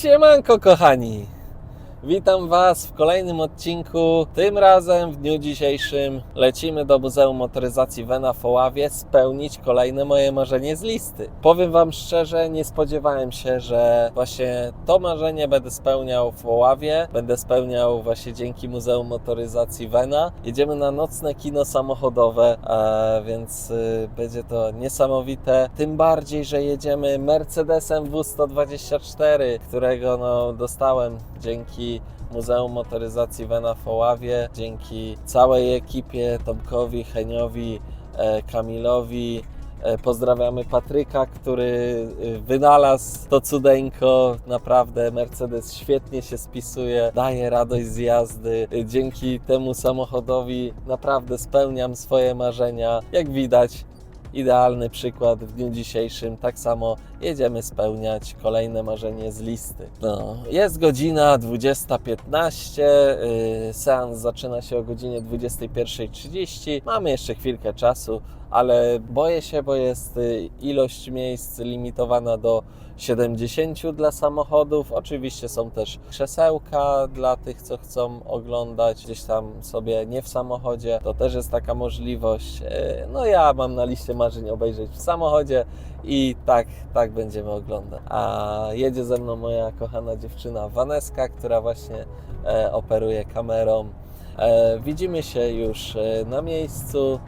Siemanko kochani! Witam Was w kolejnym odcinku. Tym razem w dniu dzisiejszym lecimy do Muzeum Motoryzacji Wena w Oławie spełnić kolejne moje marzenie z listy. Powiem Wam szczerze, nie spodziewałem się, że właśnie to marzenie będę spełniał w Oławie. Będę spełniał właśnie dzięki Muzeum Motoryzacji Wena. Jedziemy na nocne kino samochodowe, więc y, będzie to niesamowite. Tym bardziej, że jedziemy Mercedesem W124, którego no, dostałem dzięki Muzeum Motoryzacji Wena w dzięki całej ekipie, Tomkowi, Heniowi, e, Kamilowi. E, Pozdrawiamy Patryka, który y, wynalazł to cudeńko. Naprawdę Mercedes świetnie się spisuje, daje radość z jazdy. Dzięki temu samochodowi naprawdę spełniam swoje marzenia. Jak widać, idealny przykład w dniu dzisiejszym. Tak samo jedziemy spełniać kolejne marzenie z listy. No, jest godzina 20.15, yy, seans zaczyna się o godzinie 21.30. Mamy jeszcze chwilkę czasu, ale boję się, bo jest y, ilość miejsc limitowana do 70 dla samochodów. Oczywiście są też krzesełka dla tych, co chcą oglądać gdzieś tam sobie nie w samochodzie. To też jest taka możliwość. E, No ja mam na liście marzeń obejrzeć w samochodzie i tak, tak będziemy oglądać. A jedzie ze mną moja kochana dziewczyna Waneska, która właśnie e, operuje kamerą. E, widzimy się już na miejscu.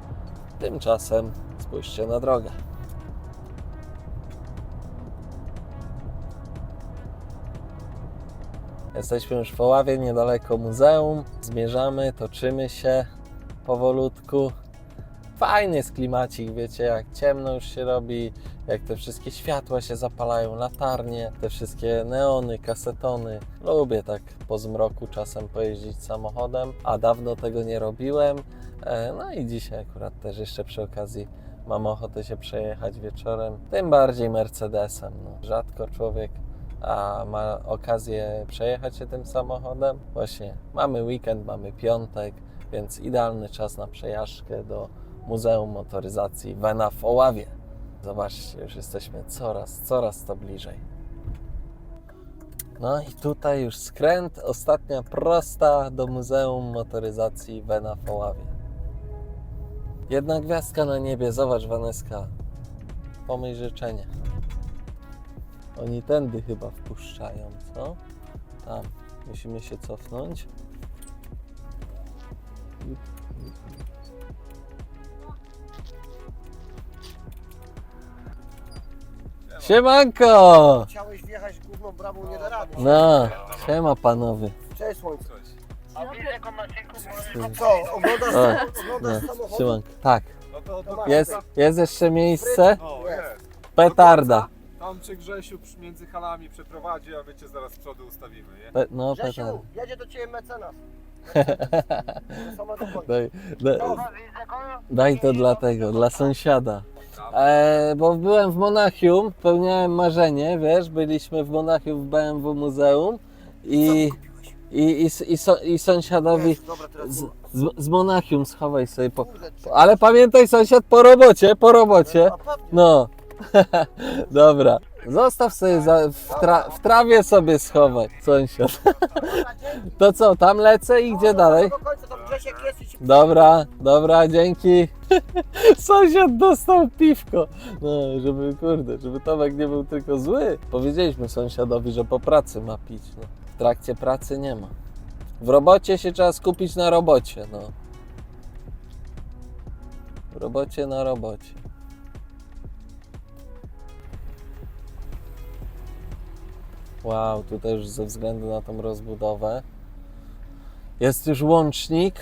Tymczasem spójrzcie na drogę. Jesteśmy już w Oławie, niedaleko muzeum. Zmierzamy, toczymy się powolutku. Fajny jest klimacik, wiecie, jak ciemno już się robi, jak te wszystkie światła się zapalają, latarnie, te wszystkie neony, kasetony. Lubię tak po zmroku czasem pojeździć samochodem, a dawno tego nie robiłem. E, No i dzisiaj akurat też jeszcze przy okazji mam ochotę się przejechać wieczorem, tym bardziej Mercedesem. No. Rzadko człowiek a ma okazję przejechać się tym samochodem. Właśnie mamy weekend, mamy piątek, więc idealny czas na przejażdżkę do Muzeum Motoryzacji Wena w Oławie. Zobaczcie, już jesteśmy coraz, coraz to bliżej. No i tutaj już skręt, ostatnia prosta do Muzeum Motoryzacji Wena w Oławie. Jedna gwiazdka na niebie, zobacz Waneska. Pomyśl życzenie. Oni tędy chyba wpuszczają, co? Tam. Musimy się cofnąć. Siemanko! Chciałeś wjechać główną bramą, nie da rady. No, siema panowie. Cześć słońce. No, Co, oglądasz, O, oglądasz no, samochód? siemanko. Tak, No to, to jest, jest jeszcze miejsce? O, jest. Petarda. Tam czy Grzesiu przy- między halami przeprowadzi, a wiecie zaraz z przodu ustawimy, nie? Pe, no. Grzesiu, jedzie do ciebie mecenas. Do samego końca. Daj, daj, daj to dla tego, dla sąsiada. E, bo byłem w Monachium, spełniałem marzenie, wiesz, byliśmy w Monachium w BMW Muzeum i, i, i, s- i, so, i sąsiadowi Wiesz, Dobra, teraz z, z, z Monachium schowaj sobie po, Kurde, ale pamiętaj sąsiad po robocie, po robocie. A pewnie. No, dobra. Zostaw sobie za, w, tra, w trawie sobie schowaj, sąsiad. To co, tam lecę i gdzie dalej? Dobra, dobra, dzięki. Sąsiad dostał piwko. No, żeby, kurde, żeby Tomek nie był tylko zły. Powiedzieliśmy sąsiadowi, że po pracy ma pić. No. W trakcie pracy nie ma. W robocie się trzeba skupić na robocie, no. W robocie na robocie. Wow, tutaj już ze względu na tą rozbudowę jest już łącznik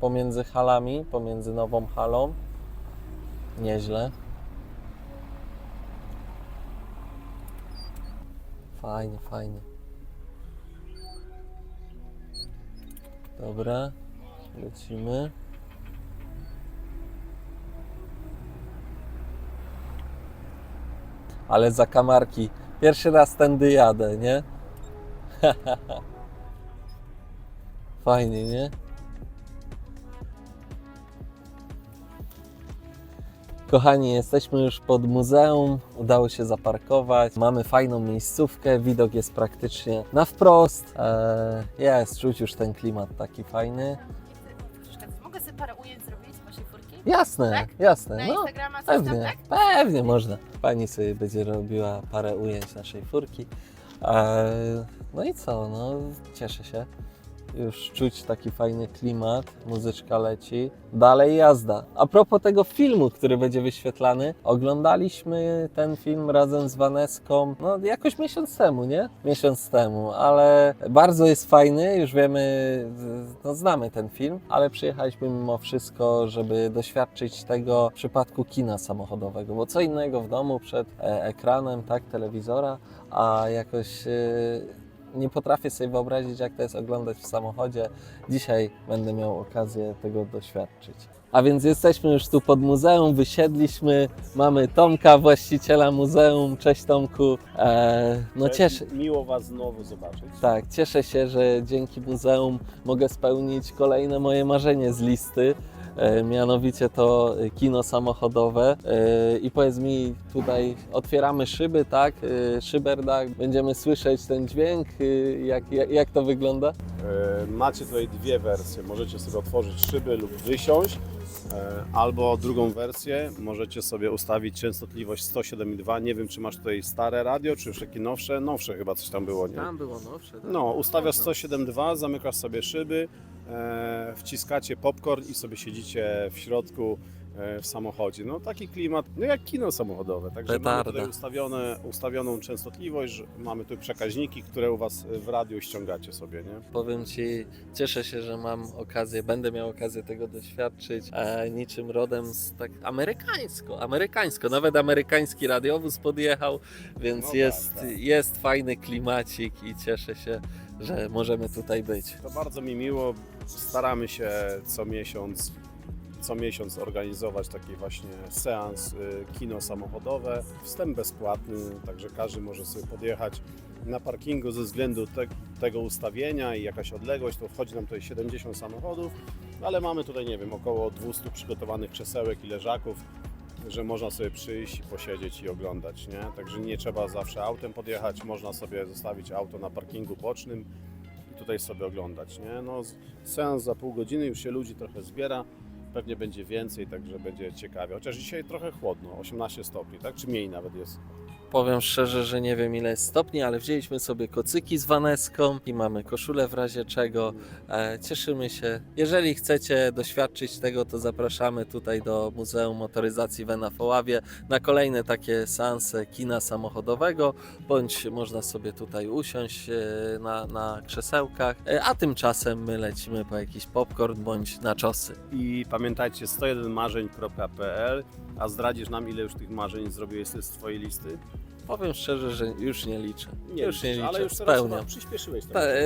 pomiędzy halami, pomiędzy nową halą. Nieźle. Fajnie, fajnie. Dobra, lecimy. Ale za kamarki. Pierwszy raz tędy jadę, nie? Fajnie, nie? Kochani, jesteśmy już pod muzeum, udało się zaparkować, mamy fajną miejscówkę, widok jest praktycznie na wprost. Eee, jest, czuć już ten klimat taki fajny. Mogę sobie parę ujęć zrobić z waszej furki? Jasne, Tak? jasne. Na No, Instagrama coś tam, pewnie, tak? pewnie można. Pani sobie będzie robiła parę ujęć naszej furki. Eee, no i co, no cieszę się. Już czuć taki fajny klimat, muzyczka leci. Dalej jazda. A propos tego filmu, który będzie wyświetlany, oglądaliśmy ten film razem z Vaneską, no jakoś miesiąc temu, nie? Miesiąc temu, ale bardzo jest fajny, już wiemy, no znamy ten film, ale przyjechaliśmy mimo wszystko, żeby doświadczyć tego w przypadku kina samochodowego, bo co innego w domu przed e, ekranem, tak, telewizora, a jakoś e, nie potrafię sobie wyobrazić, jak to jest oglądać w samochodzie. Dzisiaj będę miał okazję tego doświadczyć. A więc jesteśmy już tu pod muzeum, wysiedliśmy, mamy Tomka, właściciela muzeum. Cześć Tomku. E, no Cześć, cieszę, Miło Was znowu zobaczyć. tak, cieszę się, że dzięki muzeum mogę spełnić kolejne moje marzenie z listy. E, mianowicie to kino samochodowe. E, I powiedz mi, tutaj otwieramy szyby, tak? E, szyberdach, będziemy słyszeć ten dźwięk. E, jak, jak, jak to wygląda? E, Macie tutaj dwie wersje. Możecie sobie otworzyć szyby lub wysiąść, albo drugą wersję możecie sobie ustawić częstotliwość 107,2. Nie wiem, czy masz tutaj stare radio, czy już takie nowsze. Nowsze chyba coś tam było, nie? było nowsze. No, ustawiasz 107,2, zamykasz sobie szyby, e, wciskacie popcorn i sobie siedzicie w środku e, w samochodzie. No taki klimat, no jak kino samochodowe. Także mamy Petarda. tutaj ustawione, ustawioną częstotliwość, mamy tu przekaźniki, które u Was w radiu ściągacie sobie, nie? Powiem Ci, cieszę się, że mam okazję, będę miał okazję tego doświadczyć. E, niczym rodem z tak amerykańsko, amerykańsko. Nawet amerykański radiowóz podjechał, więc No tak, jest, tak. jest fajny klimacik i cieszę się, że możemy tutaj być. To bardzo mi miło. Staramy się co miesiąc, co miesiąc organizować taki właśnie seans y, kino samochodowe. Wstęp bezpłatny, także każdy może sobie podjechać na parkingu ze względu te, tego ustawienia i jakaś odległość, to wchodzi nam tutaj 70 samochodów, ale mamy tutaj, nie wiem, około 200 przygotowanych krzesełek i leżaków, że można sobie przyjść posiedzieć i oglądać, nie? Także nie trzeba zawsze autem podjechać, można sobie zostawić auto na parkingu bocznym i tutaj sobie oglądać, nie? No, seans za pół godziny, już się ludzi trochę zbiera, pewnie będzie więcej, także będzie ciekawie. Chociaż dzisiaj trochę chłodno, 18 stopni, tak? Czy mniej nawet jest. Powiem szczerze, że nie wiem ile jest stopni, ale wzięliśmy sobie kocyki z Waneską i mamy koszulę w razie czego. E, cieszymy się. Jeżeli chcecie doświadczyć tego, to zapraszamy tutaj do Muzeum Motoryzacji Wena w na kolejne takie seanse kina samochodowego, bądź można sobie tutaj usiąść e, na, na krzesełkach, e, a tymczasem my lecimy po jakiś popcorn bądź na czosy. I pamiętajcie 101marzeń.pl, a zdradzisz nam ile już tych marzeń zrobiłeś z twojej listy? Powiem szczerze, że już nie liczę. już nie liczysz, liczę, ale już teraz spełniam. chyba przyspieszyłeś. Ta, trochę. e,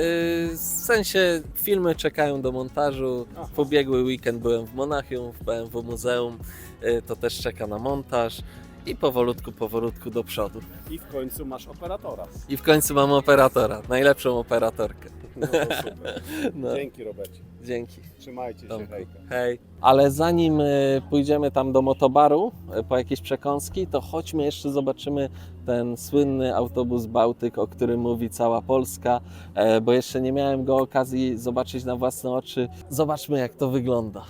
w sensie filmy czekają do montażu. Aha. W ubiegły weekend byłem w Monachium, w BMW Muzeum. e, To też czeka na montaż. I powolutku, powolutku do przodu. I w końcu masz operatora. I w końcu mam operatora, najlepszą operatorkę. No to super. No, Dzięki Robercie. Dzięki. Trzymajcie się, Tomku. hejka. Hej. Ale zanim e, pójdziemy tam do motobaru e, po jakieś przekąski, to chodźmy jeszcze zobaczymy ten słynny autobus Bałtyk, o którym mówi cała Polska, e, bo jeszcze nie miałem go okazji zobaczyć na własne oczy. Zobaczmy jak to wygląda.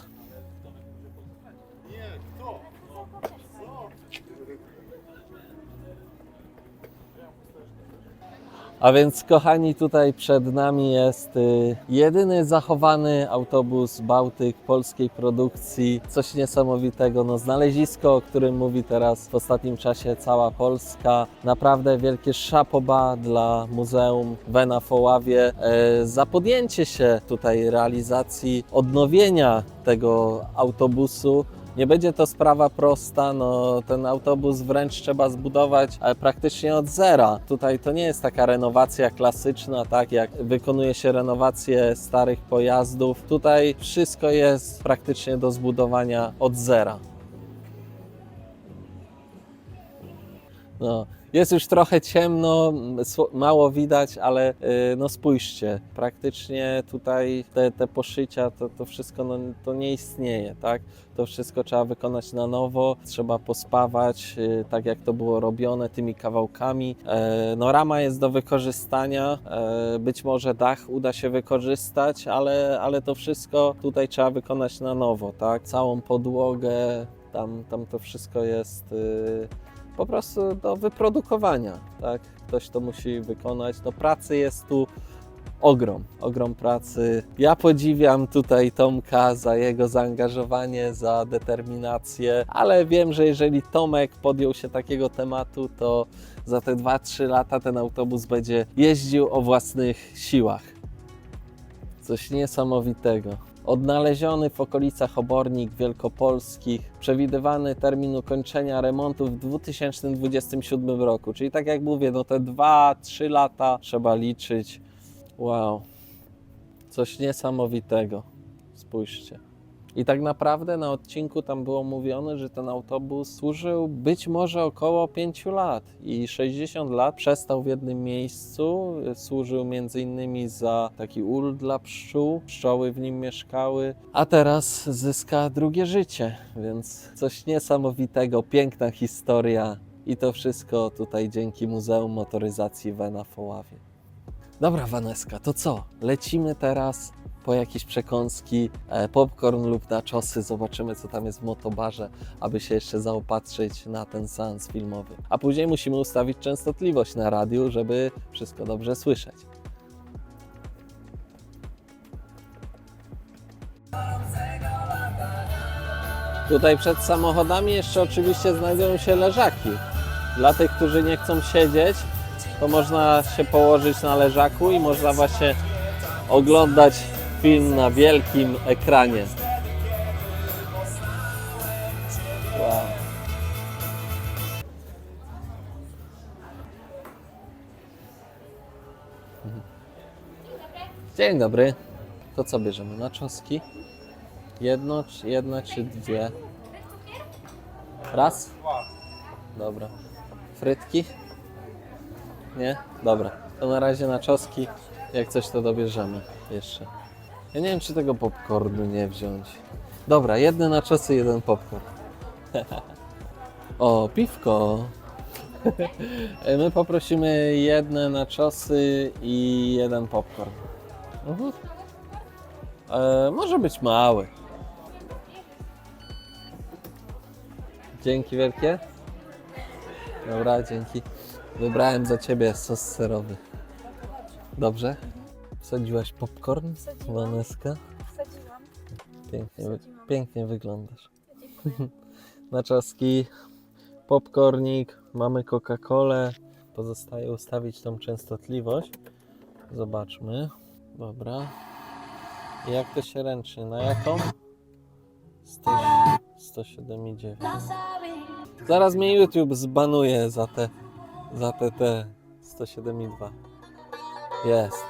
A więc, kochani, tutaj przed nami jest y, jedyny zachowany autobus Bałtyk polskiej produkcji. Coś niesamowitego. No, znalezisko, o którym mówi teraz w ostatnim czasie cała Polska. Naprawdę wielkie szapoba dla Muzeum Wena w Oławie e, za podjęcie się tutaj realizacji odnowienia tego autobusu. Nie będzie to sprawa prosta, no ten autobus wręcz trzeba zbudować praktycznie od zera. Tutaj to nie jest taka renowacja klasyczna, tak jak wykonuje się renowację starych pojazdów. Tutaj wszystko jest praktycznie do zbudowania od zera. No, jest już trochę ciemno, mało widać, ale y, no spójrzcie, praktycznie tutaj te, te poszycia, to, to wszystko no, to nie istnieje, tak? To wszystko trzeba wykonać na nowo, trzeba pospawać, y, tak jak to było robione, tymi kawałkami. E, No rama jest do wykorzystania, e, być może dach uda się wykorzystać, ale, ale to wszystko tutaj trzeba wykonać na nowo, tak? Całą podłogę, tam, tam to wszystko jest... y, po prostu do wyprodukowania, tak? Ktoś to musi wykonać. No pracy jest tu ogrom, ogrom pracy. Ja podziwiam tutaj Tomka za jego zaangażowanie, za determinację, ale wiem, że jeżeli Tomek podjął się takiego tematu, to za te 2-3 lata ten autobus będzie jeździł o własnych siłach. Coś niesamowitego. Odnaleziony w okolicach obornik wielkopolskich, przewidywany termin ukończenia remontu w 2027 roku. Czyli tak jak mówię, no te 2-3 lata trzeba liczyć. Wow, coś niesamowitego. Spójrzcie. I tak naprawdę na odcinku tam było mówione, że ten autobus służył być może około 5 lat i 60 lat przestał w jednym miejscu. Służył między innymi za taki ul dla pszczół. Pszczoły w nim mieszkały, a teraz zyska drugie życie, więc coś niesamowitego, piękna historia. I to wszystko tutaj dzięki Muzeum Motoryzacji Wena w Oławie. Dobra, Waneska, to co? Lecimy teraz po jakieś przekąski, e, popcorn lub naczosy. Zobaczymy, co tam jest w motobarze, aby się jeszcze zaopatrzyć na ten seans filmowy. A później musimy ustawić częstotliwość na radiu, żeby wszystko dobrze słyszeć. Tutaj przed samochodami jeszcze oczywiście znajdują się leżaki. Dla tych, którzy nie chcą siedzieć, to można się położyć na leżaku i można właśnie oglądać film na wielkim ekranie. Dzień dobry. To co bierzemy? Na? Jedno, czy jedna czy dwie? Raz? Dobra. Frytki? Nie? Dobra. To na razie na czoski. Jak coś to dobierzemy jeszcze. Ja nie wiem, czy tego popcornu nie wziąć. Dobra, jedne na czosy, jeden popcorn. o, piwko. My poprosimy jedne na czosy i jeden popcorn. Mhm. E, może być mały. Dzięki wielkie. Dobra, dzięki. Wybrałem za ciebie sos serowy. Dobrze? Wsadziłaś popcorn, Wsadziłam. Waneska? Wsadziłam. Pięknie, Wsadziłam. pięknie wyglądasz. Dziękuję. Na czaski, popcornik, mamy Coca-Colę. Pozostaje ustawić tą częstotliwość. Zobaczmy. Dobra. Jak to się ręczy? Na jaką? 100 107,9. Zaraz mnie YouTube zbanuje za te, za te, te 107,2. Jest.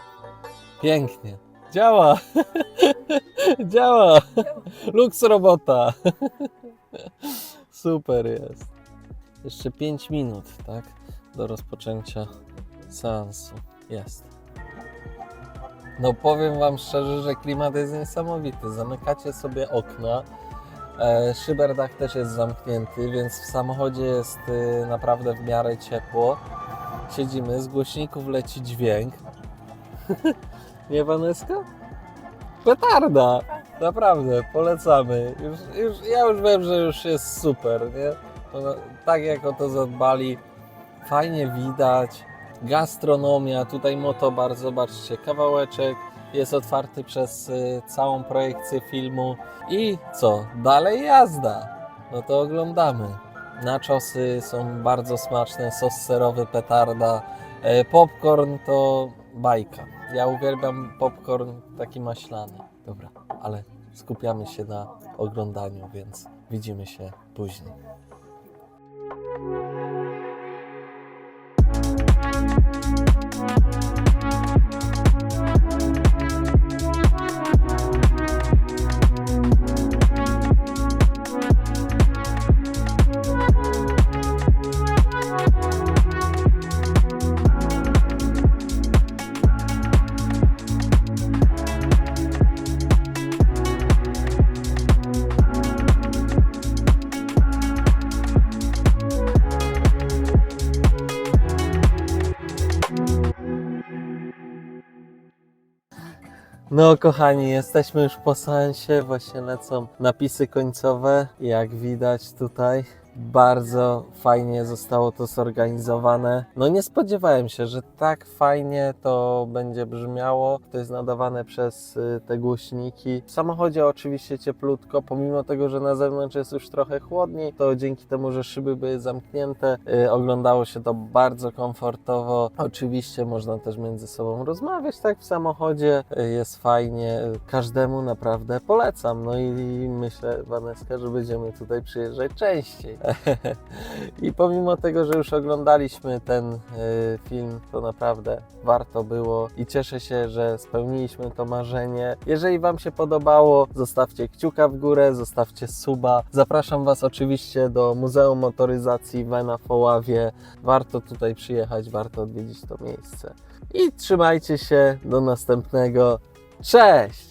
Pięknie. Działa. Działa. Lux robota. Super jest. Jeszcze 5 minut, tak? Do rozpoczęcia seansu. Jest. No powiem Wam szczerze, że klimat jest niesamowity. Zamykacie sobie okna. E, szyberdach też jest zamknięty, więc w samochodzie jest y, naprawdę w miarę ciepło. Siedzimy, z głośników leci dźwięk. Nie, Waneska? Petarda! Naprawdę, polecamy. Już, już, ja już wiem, że już jest super, nie? To, tak jak o to zadbali, fajnie widać. Gastronomia, tutaj motobar, zobaczcie, kawałeczek jest otwarty przez y, całą projekcję filmu. I co? Dalej jazda. No to oglądamy. Naczosy są bardzo smaczne, sos serowy petarda. E, Popcorn to bajka. Ja uwielbiam popcorn taki maślany. Dobra, ale skupiamy się na oglądaniu, więc widzimy się później. No kochani, jesteśmy już po seansie, właśnie lecą napisy końcowe, jak widać tutaj. Bardzo fajnie zostało to zorganizowane. No nie spodziewałem się, że tak fajnie to będzie brzmiało. To jest nadawane przez y, te głośniki. W samochodzie oczywiście cieplutko, pomimo tego, że na zewnątrz jest już trochę chłodniej, to dzięki temu, że szyby były zamknięte, y, oglądało się to bardzo komfortowo. Oczywiście można też między sobą rozmawiać tak w samochodzie. Y, Jest fajnie. Każdemu naprawdę polecam. No i myślę, Waneska, że będziemy tutaj przyjeżdżać częściej. I pomimo tego, że już oglądaliśmy ten y, film, to naprawdę warto było i cieszę się, że spełniliśmy to marzenie. Jeżeli Wam się podobało, zostawcie kciuka w górę, zostawcie suba. Zapraszam Was oczywiście do Muzeum Motoryzacji Wena w Oławie. Warto tutaj przyjechać, warto odwiedzić to miejsce. I trzymajcie się, do następnego. Cześć!